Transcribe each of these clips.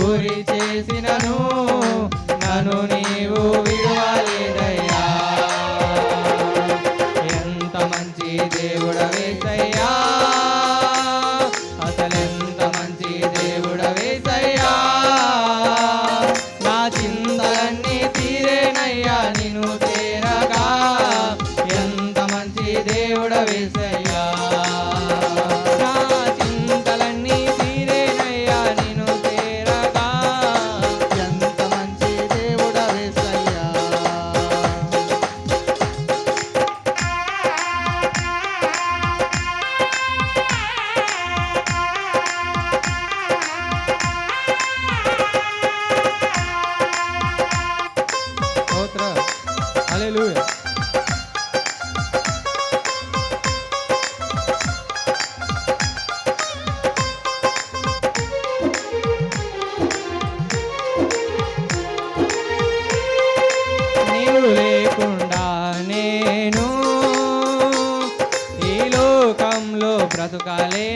గురి చేసినను నన్ను నీవు কালে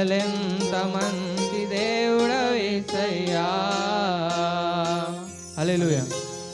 Jerusalem.